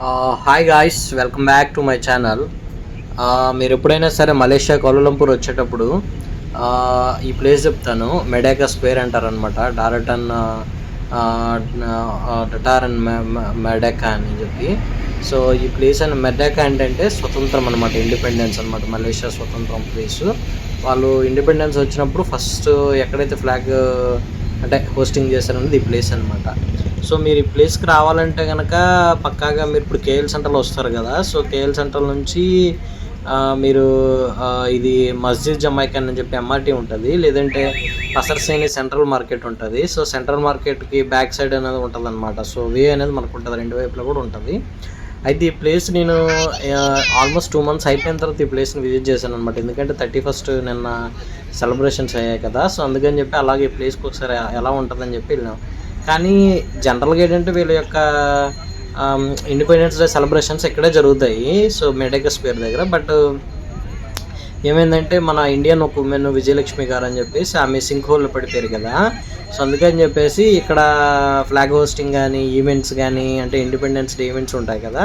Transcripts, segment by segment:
Hi guys welcome back to my channel మీరు ఎప్పుడైనా సరే మలేషియా కౌలంపూర్ వచ్చేటప్పుడు ఈ ప్లేస్ చెప్తాను. మెడాకా స్క్వేర్ అంటారనమాట డారటన్ డటార్ అండ్ మెడాకా అని చెప్పి. సో ఈ ప్లేస్ అని మెడాకా ఏంటంటే స్వతంత్రం అనమాట ఇండిపెండెన్స్ అనమాట మలేషియా స్వతంత్రం ప్లేస్ వాళ్ళు ఇండిపెండెన్స్ వచ్చినప్పుడు ఫస్ట్ ఎక్కడైతే ఫ్లాగ్ అంటే హోస్టింగ్ చేశారనేది ఈ ప్లేస్ అనమాట సో మీరు ఈ ప్లేస్కి రావాలంటే కనుక పక్కాగా మీరు ఇప్పుడు కేఎల్ సెంటర్లో వస్తారు కదా. సో కేఎల్ సెంటర్ నుంచి మీరు ఇది మస్జిద్ జమైక్ అని చెప్పి ఎంఆర్టీ ఉంటుంది. లేదంటే పసర్సేని సెంట్రల్ మార్కెట్ ఉంటుంది. సో సెంట్రల్ మార్కెట్కి బ్యాక్ సైడ్ అనేది ఉంటుంది అనమాట సో వే అనేది మనకు ఉంటుంది రెండు వైపులా కూడా ఉంటుంది. అయితే ఈ ప్లేస్ నేను ఆల్మోస్ట్ టూ మంత్స్ అయిపోయిన తర్వాత ఈ ప్లేస్ని విజిట్ చేశాను అనమాట ఎందుకంటే థర్టీ ఫస్ట్ నిన్న సెలబ్రేషన్స్ అయ్యాయి కదా. సో అందుకని చెప్పి అలాగే ఈ ప్లేస్కి ఒకసారి ఎలా ఉంటుందని చెప్పి వెళ్ళాం. కానీ జనరల్గా ఏంటంటే వీళ్ళ యొక్క ఇండిపెండెన్స్ డే సెలబ్రేషన్స్ ఇక్కడే జరుగుతాయి. సో మెడేకా స్క్వేర్ దగ్గర. బట్ ఏమైందంటే మన ఇండియన్ ఒక ఉమెన్ విజయలక్ష్మి గారు అని చెప్పేసి ఆమె సింక్ హోల్లో పడిపోయారు కదా. సో అందుకని చెప్పేసి ఇక్కడ ఫ్లాగ్ హోస్టింగ్ కానీ ఈవెంట్స్ కానీ అంటే ఇండిపెండెన్స్ డే ఈవెంట్స్ ఉంటాయి కదా.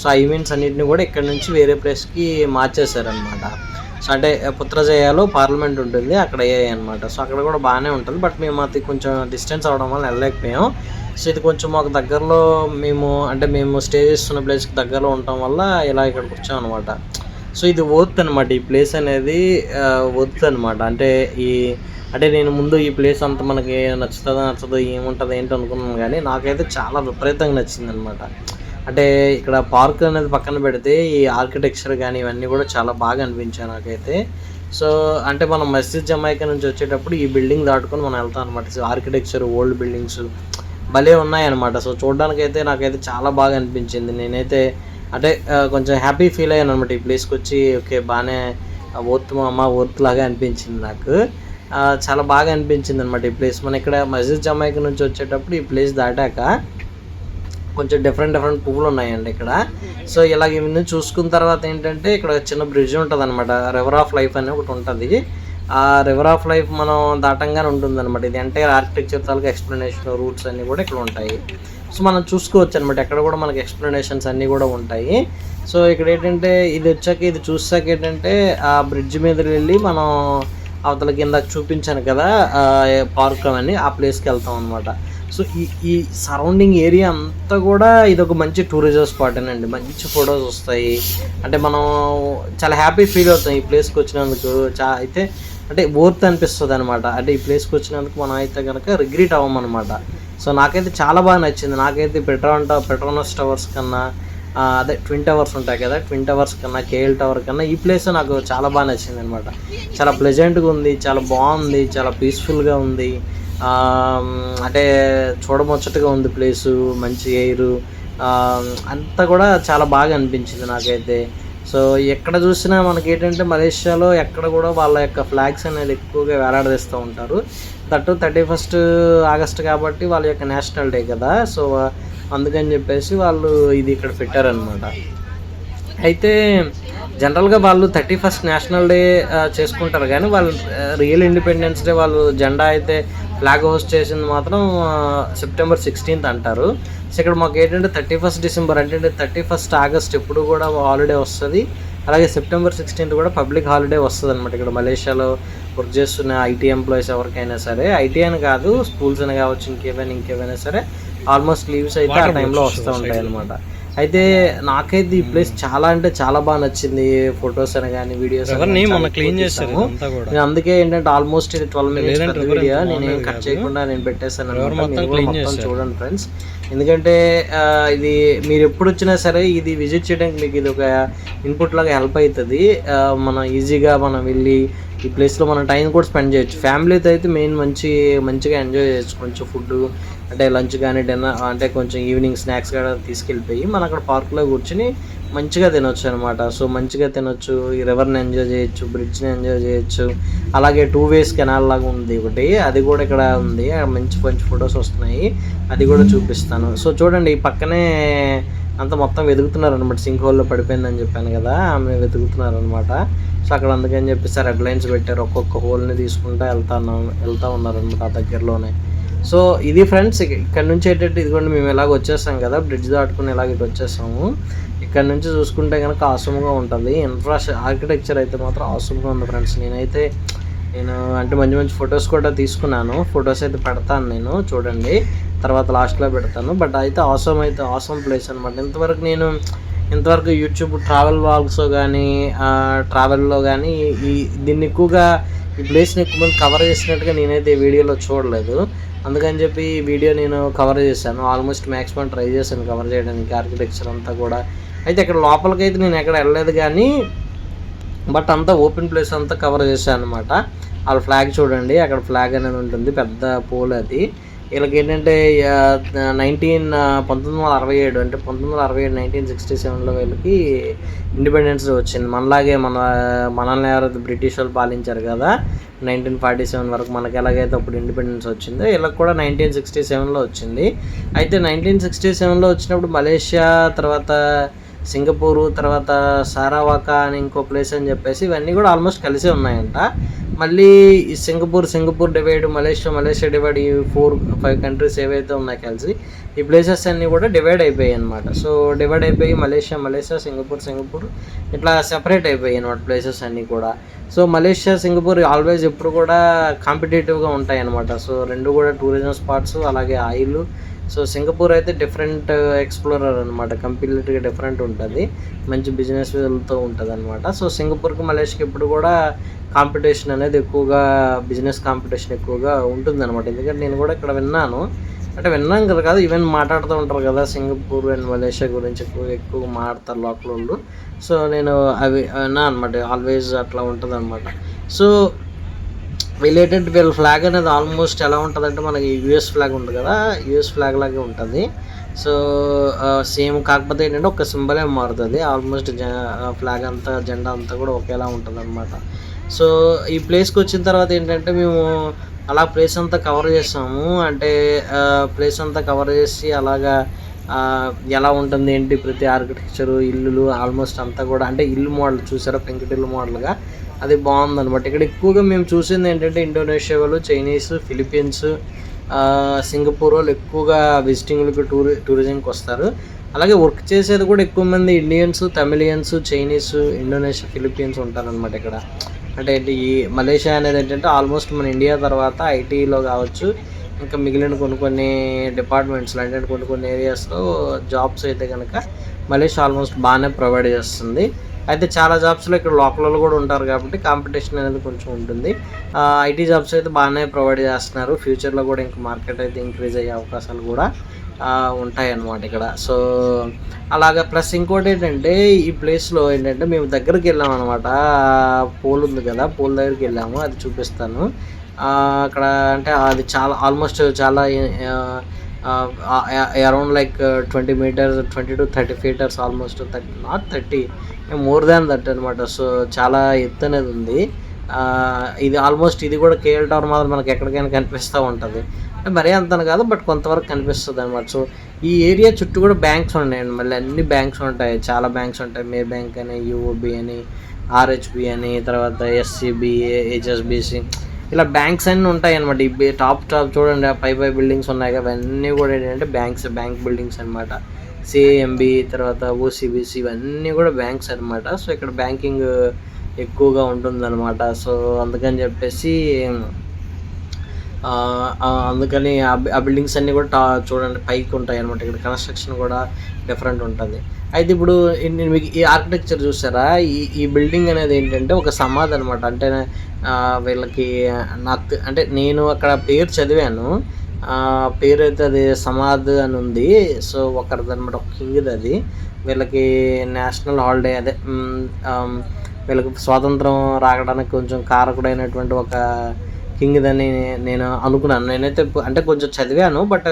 సో ఆ ఈవెంట్స్ అన్నింటిని కూడా ఇక్కడ నుంచి వేరే ప్లేస్కి మార్చేశారనమాట సో అంటే పుత్రజయాలో పార్లమెంట్ ఉంటుంది అక్కడ అయ్యాయి అనమాట సో అక్కడ కూడా బాగానే ఉంటుంది బట్ మేము అది కొంచెం డిస్టెన్స్ అవడం వల్ల వెళ్ళలేకపోయాం. సో ఇది కొంచెం మాకు దగ్గరలో మేము అంటే మేము స్టే చేస్తున్న ప్లేస్కి దగ్గరలో ఉండటం వల్ల ఇలా ఇక్కడికి వచ్చాం అనమాట సో ఇది వర్త్ అనమాట ఈ ప్లేస్ అనేది వర్త్ అనమాట అంటే ఈ అంటే నేను ముందు ఈ ప్లేస్ అంత మనకి నచ్చుతుందో నచ్చదో ఏముంటుందో ఏంటో అనుకున్నాను కానీ నాకైతే చాలా విపరీతంగా నచ్చింది అనమాట అంటే ఇక్కడ పార్క్ అనేది పక్కన పెడితే ఈ ఆర్కిటెక్చర్ కానీ ఇవన్నీ కూడా చాలా బాగా అనిపించాయి నాకైతే. సో అంటే మనం మస్జిద్ జమైకా నుంచి వచ్చేటప్పుడు ఈ బిల్డింగ్ దాటుకొని మనం వెళ్తాం అనమాట సో ఆర్కిటెక్చర్ ఓల్డ్ బిల్డింగ్స్ భలే ఉన్నాయన్నమాట. సో చూడడానికైతే నాకైతే చాలా బాగా అనిపించింది. నేనైతే అంటే కొంచెం హ్యాపీ ఫీల్ అయ్యాను అనమాట ఈ ప్లేస్కి వచ్చి. ఓకే బాగానే ఓత్ అమ్మ ఓర్త్ లాగా అనిపించింది నాకు. చాలా బాగా అనిపించింది అనమాట ఈ ప్లేస్ మన ఇక్కడ మస్జిద్ జమాయిక నుంచి వచ్చేటప్పుడు ఈ ప్లేస్ దాటాక కొంచెం డిఫరెంట్ డిఫరెంట్ పువ్వులు ఉన్నాయండి ఇక్కడ. సో ఇలాగ ఇవన్నీ చూసుకున్న తర్వాత ఏంటంటే ఇక్కడ చిన్న బ్రిడ్జ్ ఉంటుంది అనమాట రివర్ ఆఫ్ లైఫ్ అని ఒకటి ఉంటుంది. ఆ రివర్ ఆఫ్ లైఫ్ మనం దాటంగానే ఉంటుంది అనమాట ఇది అంటే ఆర్కిటెక్చర్ తాలూకా ఎక్స్ప్లెనేషన్ రూట్స్ అన్నీ కూడా ఇక్కడ ఉంటాయి. సో మనం చూసుకోవచ్చు అనమాట ఎక్కడ కూడా మనకి ఎక్స్ప్లెనేషన్స్ అన్నీ కూడా ఉంటాయి. సో ఇక్కడ ఏంటంటే ఇది వచ్చాక ఇది చూసాక ఏంటంటే ఆ బ్రిడ్జ్ మీద వెళ్ళి మనం అవతల కింద చూపించాను కదా పార్క్ అని ఆ ప్లేస్కి వెళ్తాం అనమాట సో ఈ ఈ సరౌండింగ్ ఏరియా అంతా కూడా ఇది ఒక మంచి టూరిజం స్పాట్ అండి మంచి ఫొటోస్ వస్తాయి. అంటే మనం చాలా హ్యాపీ ఫీల్ అవుతాం ఈ ప్లేస్కి వచ్చినందుకు. చా అయితే అంటే వర్త్ అనిపిస్తుంది అనమాట అంటే ఈ ప్లేస్కి వచ్చినందుకు మనం అయితే కనుక రిగ్రెట్ అవ్వమన్నమాట. సో నాకైతే చాలా బాగా నచ్చింది. నాకైతే పెట్రోన్ పెట్రోనస్ టవర్స్ కన్నా అదే ట్విన్ టవర్స్ ఉంటాయి కదా ట్విన్ టవర్స్ కన్నా కేఎల్ టవర్ కన్నా ఈ ప్లేస్ నాకు చాలా బాగా నచ్చింది అనమాట చాలా ప్లెజెంట్గా ఉంది చాలా బాగుంది చాలా పీస్ఫుల్గా ఉంది. అంటే చూడముచ్చటగా ఉంది ప్లేసు మంచి ఎయిర్ అంతా కూడా చాలా బాగా అనిపించింది నాకైతే. సో ఎక్కడ చూసినా మనకి ఏంటంటే మలేషియాలో ఎక్కడ కూడా వాళ్ళ యొక్క ఫ్లాగ్స్ అనేది ఎక్కువగా వేలాడదీస్తూ ఉంటారు. దట్ థర్టీ ఫస్ట్ ఆగస్ట్ కాబట్టి వాళ్ళ యొక్క నేషనల్ డే కదా. సో అందుకని చెప్పేసి వాళ్ళు ఇది ఇక్కడ పెట్టారనమాట అయితే జనరల్గా వాళ్ళు థర్టీ ఫస్ట్ నేషనల్ డే చేసుకుంటారు కానీ వాళ్ళు రియల్ ఇండిపెండెన్స్ డే వాళ్ళు జెండా అయితే ఫ్లాగ్ హోస్ట్ చేసింది మాత్రం సెప్టెంబర్ సిక్స్టీన్త్ అంటారు. సో ఇక్కడ మాకు ఏంటంటే థర్టీ ఫస్ట్ డిసెంబర్ అంటే థర్టీ ఫస్ట్ ఆగస్ట్ ఎప్పుడు కూడా హాలిడే వస్తుంది. అలాగే సెప్టెంబర్ సిక్స్టీన్త్ కూడా పబ్లిక్ హాలిడే వస్తుంది అనమాట ఇక్కడ మలేషియాలో వర్క్ చేస్తున్న ఐటీ ఎంప్లాయీస్ ఎవరికైనా సరే. ఐటీ అని కాదు స్కూల్స్ అని కావచ్చు ఇంకేమైనా ఇంకేమైనా సరే ఆల్మోస్ట్ లీవ్స్ అయితే ఆ టైంలో వస్తూ ఉంటాయి అనమాట అయితే నాకైతే ఈ ప్లేస్ చాలా అంటే చాలా బాగా నచ్చింది. ఫొటోస్ అని కానీ వీడియోస్ క్లీన్ కూడా. నేను అందుకే ఏంటంటే ఆల్మోస్ట్ ఇది ట్వెల్వ్ మినిట్స్ వీడియో నేను ఏం కట్ చేయకుండా నేను కూడా మొత్తం చూడండి ఫ్రెండ్స్ ఎందుకంటే ఇది మీరు ఎప్పుడు వచ్చినా సరే ఇది విజిట్ చేయడానికి మీకు ఇది ఒక ఇన్పుట్ లాగా హెల్ప్ అవుతుంది మనం ఈజీగా మనం వెళ్ళి ఈ ప్లేస్లో మనం టైం కూడా స్పెండ్ చేయొచ్చు. ఫ్యామిలీతో అయితే మెయిన్ మంచి మంచిగా ఎంజాయ్ చేయొచ్చు. కొంచెం ఫుడ్ అంటే లంచ్ కానీ డిన్నర్ అంటే కొంచెం ఈవినింగ్ స్నాక్స్ కూడా తీసుకెళ్ళిపోయి మనం అక్కడ పార్క్లో కూర్చుని మంచిగా తినొచ్చు అనమాట సో మంచిగా తినొచ్చు ఈ రివర్ని ఎంజాయ్ చేయొచ్చు బ్రిడ్జ్ని ఎంజాయ్ చేయొచ్చు. అలాగే టూ వేస్ కెనాల్ లాగా ఉంది ఒకటి అది కూడా ఇక్కడ ఉంది. మంచి మంచి ఫొటోస్ వస్తున్నాయి. అది కూడా చూపిస్తాను. సో చూడండి ఈ పక్కనే అంత మొత్తం వెతుకుతున్నారు అనమాట సింక్ హోల్లో పడిపోయిందని చెప్పాను కదా ఆమె వెతుకుతున్నారు అనమాట సో అక్కడ అందుకని చెప్పేసి రెడ్ లైన్స్ పెట్టారు. ఒక్కొక్క హోల్ని తీసుకుంటూ వెళ్తాను వెళ్తా వెళ్తూ ఉన్నారనమాట ఆ దగ్గరలోనే. సో ఇది ఫ్రెండ్స్ ఇక్కడ నుంచి ఏంటంటే ఇదిగోండి మేము ఇలాగ వచ్చేసాం కదా బ్రిడ్జ్ దాటుకుని ఇలాగ ఇటు వచ్చేస్తాము. ఇక్కడ నుంచి చూసుకుంటే కనుక ఆసముగా ఉంటుంది. ఇన్ఫ్రాస్ట్రక్చర్ ఆర్కిటెక్చర్ అయితే మాత్రం ఆసముగా ఉంది ఫ్రెండ్స్. నేనైతే నేను అంటే మంచి మంచి ఫొటోస్ కూడా తీసుకున్నాను. ఫొటోస్ అయితే పెడతాను నేను చూడండి. తర్వాత లాస్ట్లో పెడతాను. బట్ అయితే ఆసమ్ అయితే ఆసమ్ ప్లేస్ అనమాట ఇంతవరకు నేను ఇంతవరకు యూట్యూబ్ ట్రావెల్ వాల్స్ కానీ ట్రావెల్లో కానీ ఈ దీన్ని ఎక్కువగా ఈ ప్లేస్ని ఎక్కువ మంది కవర్ చేసినట్టుగా నేనైతే ఈ వీడియోలో చూడలేదు. అందుకని చెప్పి ఈ వీడియో నేను కవర్ చేశాను. ఆల్మోస్ట్ మ్యాక్సిమం ట్రై చేశాను కవర్ చేయడానికి ఆర్కిటెక్చర్ అంతా కూడా. అయితే ఇక్కడ లోపలికి అయితే నేను ఎక్కడ వెళ్ళలేదు కానీ బట్ అంతా ఓపెన్ ప్లేస్ అంతా కవర్ చేశాను అనమాట వాళ్ళ ఫ్లాగ్ చూడండి. అక్కడ ఫ్లాగ్ అనేది ఉంటుంది. పెద్ద పోల్ అది. వీళ్ళకి ఏంటంటే నైన్టీన్ పంతొమ్మిది వందల అరవై ఏడు అంటే పంతొమ్మిది వందల అరవై ఏడు నైన్టీన్ సిక్స్టీ సెవెన్లో వీళ్ళకి ఇండిపెండెన్స్ వచ్చింది. మనలాగే మన మనల్ని ఎవరైతే బ్రిటిష్ వాళ్ళు పాలించారు కదా నైన్టీన్ ఫార్టీ సెవెన్ వరకు మనకి ఎలాగైతే అప్పుడు ఇండిపెండెన్స్ వచ్చిందో వీళ్ళకి కూడా నైన్టీన్ సిక్స్టీ సెవెన్లో వచ్చింది. అయితే నైన్టీన్ సిక్స్టీ సెవెన్లో వచ్చినప్పుడు మలేషియా తర్వాత సింగపూరు తర్వాత సారావాకా అని ఇంకో ప్లేస్ అని చెప్పేసి ఇవన్నీ కూడా ఆల్మోస్ట్ కలిసే ఉన్నాయంట. మళ్ళీ Singapore Singapore divide Malaysia Malaysia divide ఈ ఫోర్ ఫైవ్ కంట్రీస్ ఏవైతే ఉన్నాయో కలిసి ఈ ప్లేసెస్ అన్నీ కూడా డివైడ్ అయిపోయాయి అనమాట సో డివైడ్ అయిపోయి మలేషియా మలేషియా సింగపూర్ సింగపూర్ ఇట్లా సెపరేట్ అయిపోయాయి అనమాట ప్లేసెస్ అన్నీ కూడా. సో మలేషియా సింగపూర్ ఆల్వేస్ ఎప్పుడు కూడా కాంపిటేటివ్గా ఉంటాయి అనమాట సో రెండు కూడా టూరిజం స్పాట్స్ అలాగే ఆయిల్ సో సింగపూర్ అయితే డిఫరెంట్ ఎక్స్ప్లోరర్ అనమాట కంప్లీట్గా డిఫరెంట్ ఉంటుంది. మంచి బిజినెస్ వెళ్తూ ఉంటుంది అనమాట సో సింగపూర్కి మలేషియాకి ఇప్పుడు కూడా కాంపిటీషన్ అనేది ఎక్కువగా బిజినెస్ కాంపిటీషన్ ఎక్కువగా ఉంటుంది అనమాట ఎందుకంటే నేను కూడా ఇక్కడ విన్నాను. అంటే విన్నాం కదా కాదు ఈవెన్ మాట్లాడుతూ ఉంటారు కదా సింగపూర్ అండ్ మలేషియా గురించి ఎక్కువ ఎక్కువ మాట్లాడతారు లోకల్ వాళ్ళు. సో నేను అవి విన్నా అనమాట ఆల్వేస్ అట్లా ఉంటుంది అనమాట సో రిలేటెడ్ వీళ్ళ ఫ్లాగ్ అనేది ఆల్మోస్ట్ ఎలా ఉంటుందంటే మనకి యూఎస్ ఫ్లాగ్ ఉంటుంది కదా యూఎస్ ఫ్లాగ్ లాగే ఉంటుంది. సో సేమ్ కాకపోతే ఏంటంటే ఒక సింబలే మారుతుంది. ఆల్మోస్ట్ ఫ్లాగ్ అంతా జెండా అంతా కూడా ఒకేలా ఉంటుంది అనమాట సో ఈ ప్లేస్కి వచ్చిన తర్వాత ఏంటంటే మేము అలా ప్లేస్ అంతా కవర్ చేసాము. అంటే ప్లేస్ అంతా కవర్ చేసి అలాగా ఎలా ఉంటుంది ఏంటి ప్రతి ఆర్కిటెక్చరు ఇల్లులు ఆల్మోస్ట్ అంతా కూడా అంటే ఇల్లు మోడల్ చూసారా? పెంకుటిల్లు మోడల్గా అది బాగుంది అనమాట ఇక్కడ ఎక్కువగా మేము చూసింది ఏంటంటే ఇండోనేషియా వాళ్ళు చైనీస్ ఫిలిపీన్స్ సింగపూర్ వాళ్ళు ఎక్కువగా విజిటింగ్లకు టూరి టూరిజంకి వస్తారు. అలాగే వర్క్ చేసేది కూడా ఎక్కువ మంది Indians Tamilians Chinese Indonesia Philippines ఉంటారనమాట ఇక్కడ. అంటే ఈ మలేషియా అనేది ఏంటంటే ఆల్మోస్ట్ మన ఇండియా తర్వాత ఐటీలో కావచ్చు ఇంకా మిగిలిన కొన్ని కొన్ని డిపార్ట్మెంట్స్లో అంటే కొన్ని కొన్ని ఏరియాస్లో జాబ్స్ అయితే కనుక మలేషియా ఆల్మోస్ట్ బాగానే ప్రొవైడ్ చేస్తుంది. అయితే చాలా జాబ్స్లో ఇక్కడ లోకల్లో కూడా ఉంటారు కాబట్టి కాంపిటీషన్ అనేది కొంచెం ఉంటుంది. ఐటీ జాబ్స్ అయితే బాగానే ప్రొవైడ్ చేస్తున్నారు. ఫ్యూచర్లో కూడా ఇంకా మార్కెట్ అయితే ఇంక్రీజ్ అయ్యే అవకాశాలు కూడా ఉంటాయి అన్నమాట ఇక్కడ. సో అలాగా ప్లస్ ఇంకోటి ఏంటంటే ఈ ప్లేస్లో ఏంటంటే మేము దగ్గరికి వెళ్ళాం అనమాట పోల్ ఉంది కదా పోల్ దగ్గరికి వెళ్ళాము. అది చూపిస్తాను. అక్కడ అంటే అది చాలా ఆల్మోస్ట్ చాలా around like twenty metres twenty to thirty feet almost thirty not thirty more than that అనమాట సో చాలా ఎత్తు అనేది ఉంది. ఇది ఆల్మోస్ట్ ఇది కూడా కేఎల్ టవర్ మాత్రం మనకి ఎక్కడికైనా కనిపిస్తూ ఉంటుంది. మరీ అంతను కాదు బట్ కొంతవరకు కనిపిస్తుంది అనమాట సో ఈ ఏరియా చుట్టూ కూడా బ్యాంక్స్ ఉన్నాయండి. మళ్ళీ అన్ని బ్యాంక్స్ ఉంటాయి. చాలా బ్యాంక్స్ ఉంటాయి. మే బ్యాంక్ అని యూఓబి అని ఆర్హెచ్బి అని తర్వాత ఎస్సిబి హెచ్ఎస్బిసి ఇలా బ్యాంక్స్ అన్నీ ఉంటాయి అనమాట ఈ టాప్ టాప్ చూడండి. పై పై బిల్డింగ్స్ ఉన్నాయి కదా. అవన్నీ కూడా ఏంటంటే బ్యాంక్స్ బ్యాంక్ బిల్డింగ్స్ అనమాట సిఎంబి తర్వాత ఓసిబిసి ఇవన్నీ కూడా బ్యాంక్స్ అనమాట సో ఇక్కడ బ్యాంకింగ్ ఎక్కువగా ఉంటుందన్నమాట. సో అందుకని చెప్పేసి అందుకని ఆ బిల్డింగ్స్ అన్నీ కూడా టా చూడండి పైకి ఉంటాయి అనమాట ఇక్కడ కన్స్ట్రక్షన్ కూడా డిఫరెంట్ ఉంటుంది. అయితే ఇప్పుడు నేను మీకు ఈ ఆర్కిటెక్చర్ చూసారా? ఈ ఈ బిల్డింగ్ అనేది ఏంటంటే ఒక సమాధి అనమాట అంటే వీళ్ళకి నాకు అంటే నేను అక్కడ పేరు చదివాను. పేరైతే పేరు అయితే అది సమాధ్ అని ఉంది. సో ఒకరిది అనమాట ఒక కింగ్ది అది. వీళ్ళకి నేషనల్ హాలిడే అదే వీళ్ళకి స్వాతంత్రం రాగడానికి కొంచెం కారకుడైనటువంటి ఒక కింగ్ అని నేను అనుకున్నాను. నేనైతే అంటే కొంచెం చదివాను బట్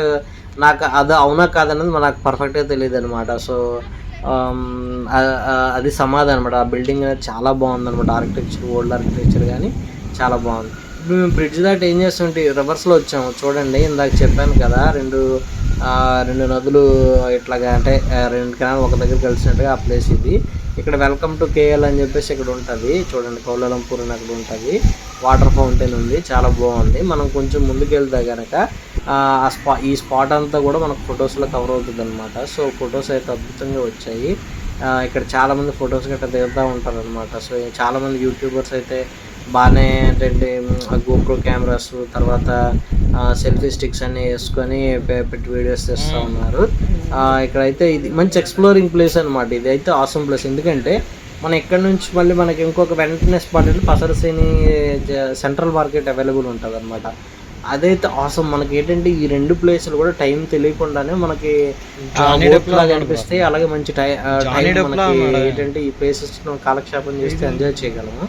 నాకు అది అవునా కాదన్నది నాకు పర్ఫెక్ట్గా తెలియదు అనమాట సో అది సమాధి అనమాట ఆ బిల్డింగ్ అనేది చాలా బాగుంది అనమాట ఆర్కిటెక్చర్ ఓల్డ్ ఆర్కిటెక్చర్ కానీ చాలా బాగుంది. మేము బ్రిడ్జ్ దాటి ఏం చేస్తుంటే రివర్స్లో వచ్చాము. చూడండి ఇందాక చెప్పాను కదా రెండు రెండు నదులు ఇట్లాగా అంటే రెండు కెనాల్ ఒక దగ్గర కలిసినట్టుగా ఆ ప్లేస్ ఇది. ఇక్కడ వెల్కమ్ టు కేఎల్ అని చెప్పేసి ఇక్కడ ఉంటుంది. చూడండి కౌలాలంపూర్ అని అక్కడ ఉంటుంది. వాటర్ ఫౌంటైన్ ఉంది చాలా బాగుంది. మనం కొంచెం ముందుకు వెళ్తే కనుక ఆ స్పా ఈ స్పాట్ అంతా కూడా మనకు ఫొటోస్లో కవర్ అవుతుంది అనమాట సో ఫొటోస్ అయితే అద్భుతంగా వచ్చాయి. ఇక్కడ చాలామంది ఫొటోస్ గట్రా దిగుతూ ఉంటారు అనమాట సో చాలామంది యూట్యూబర్స్ అయితే బాగానే ఏంటంటే గోప్రో కెమెరాస్ తర్వాత సెల్ఫీ స్టిక్స్ అన్ని వేసుకొని పెట్టి వీడియోస్ చేస్తూ ఉన్నారు. ఇక్కడైతే ఇది మంచి ఎక్స్ప్లోరింగ్ ప్లేస్ అనమాట ఇది అయితే ఆసమ్ ప్లేస్ ఎందుకంటే మనం ఇక్కడ నుంచి మళ్ళీ మనకి ఇంకొక వెంటనే స్పాట్ అంటే పసరసేని సెంట్రల్ మార్కెట్ అవైలబుల్ ఉంటుంది అనమాట అదైతే ఆసమ్ మనకి ఏంటంటే ఈ రెండు ప్లేసులు కూడా టైం తెలియకుండానే మనకి అనిపిస్తాయి అలాగే మంచి. ఏంటంటే ఈ ప్లేసెస్ కాలక్షేపం చేస్తే ఎంజాయ్ చేయగలము.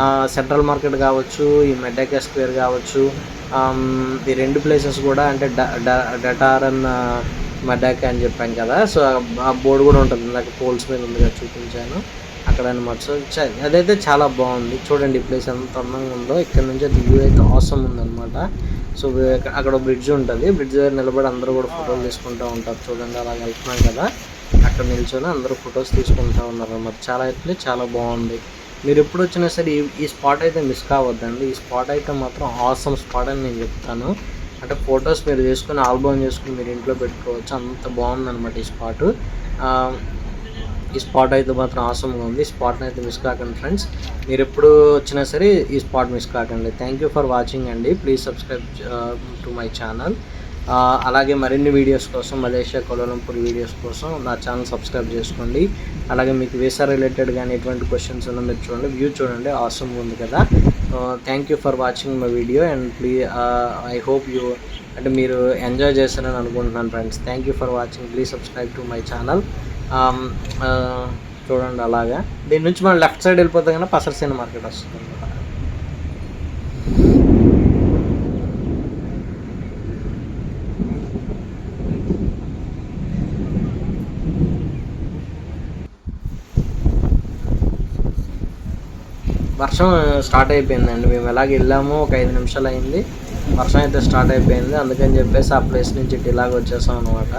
ఆ, సెంట్రల్ మార్కెట్ కావచ్చు ఈ మెడ్డాకా స్క్వేర్ కావచ్చు ఈ రెండు ప్లేసెస్ కూడా అంటే డటార్ అన్న మెడ్డాకా అని చెప్పాం కదా. సో ఆ బోర్డు కూడా ఉంటుంది. నాకు పోల్స్ మీద ఉంది కదా చూపించాను. అక్కడ అనమాట సో అదైతే చాలా బాగుంది. చూడండి ఈ ప్లేస్ ఎంత అందంగా ఉందో. ఇక్కడ నుంచి అది వ్యూ అయితే అవసరం ఉందన్నమాట. సో అక్కడ బ్రిడ్జ్ ఉంటుంది. బ్రిడ్జ్ దగ్గర నిలబడి అందరూ కూడా ఫోటోలు తీసుకుంటూ ఉంటారు. చూడండి అలా వెళ్తున్నాం కదా. అక్కడ నిల్చొని అందరూ ఫొటోస్ తీసుకుంటూ ఉన్నారు అన్నమాట. చాలా అయితే చాలా బాగుంది. మీరు ఎప్పుడు వచ్చినా సరే ఈ ఈ స్పాట్ అయితే మిస్ కావద్దండి. ఈ స్పాట్ అయితే మాత్రం ఆసమ్ స్పాట్ అని నేను చెప్తాను. అంటే ఫొటోస్ మీరు చేసుకుని ఆల్బమ్ చేసుకుని మీరు ఇంట్లో పెట్టుకోవచ్చు. అంత బాగుందన్నమాట ఈ స్పాట్ ఈ స్పాట్ అయితే మాత్రం ఆసమ్గా ఉంది. స్పాట్ని అయితే మిస్ కాకండి ఫ్రెండ్స్ మీరు ఎప్పుడు వచ్చినా సరే ఈ స్పాట్ మిస్ కాకండి. థ్యాంక్ యూ ఫర్ వాచింగ్ అండి. Please subscribe to my channel అలాగే మరిన్ని వీడియోస్ కోసం మలేషియా కొలంపూర్ వీడియోస్ కోసం నా ఛానల్ సబ్స్క్రైబ్ చేసుకోండి. అలాగే మీకు వీసా రిలేటెడ్ కానీ ఎటువంటి క్వశ్చన్స్ ఉన్నా మీరు చూడండి. వ్యూ చూడండి. ఆసమ్ ఉంది కదా. Thank you for watching my video and please I hope you అంటే మీరు ఎంజాయ్ చేస్తారని అనుకుంటున్నాను friends thank you for watching please subscribe to my channel చూడండి అలాగా. దీని నుంచి మనం లెఫ్ట్ సైడ్ వెళ్ళిపోతే కన్నా పసరసేన మార్కెట్ వస్తుంది. వర్షం స్టార్ట్ అయిపోయిందండి. మేము ఎలాగ వెళ్ళాము ఒక ఐదు నిమిషాలు అయింది. వర్షం అయితే స్టార్ట్ అయిపోయింది. అందుకని చెప్పేసి ఆ ప్లేస్ నుంచి ఇటు ఇలాగ వచ్చేసాం అనమాట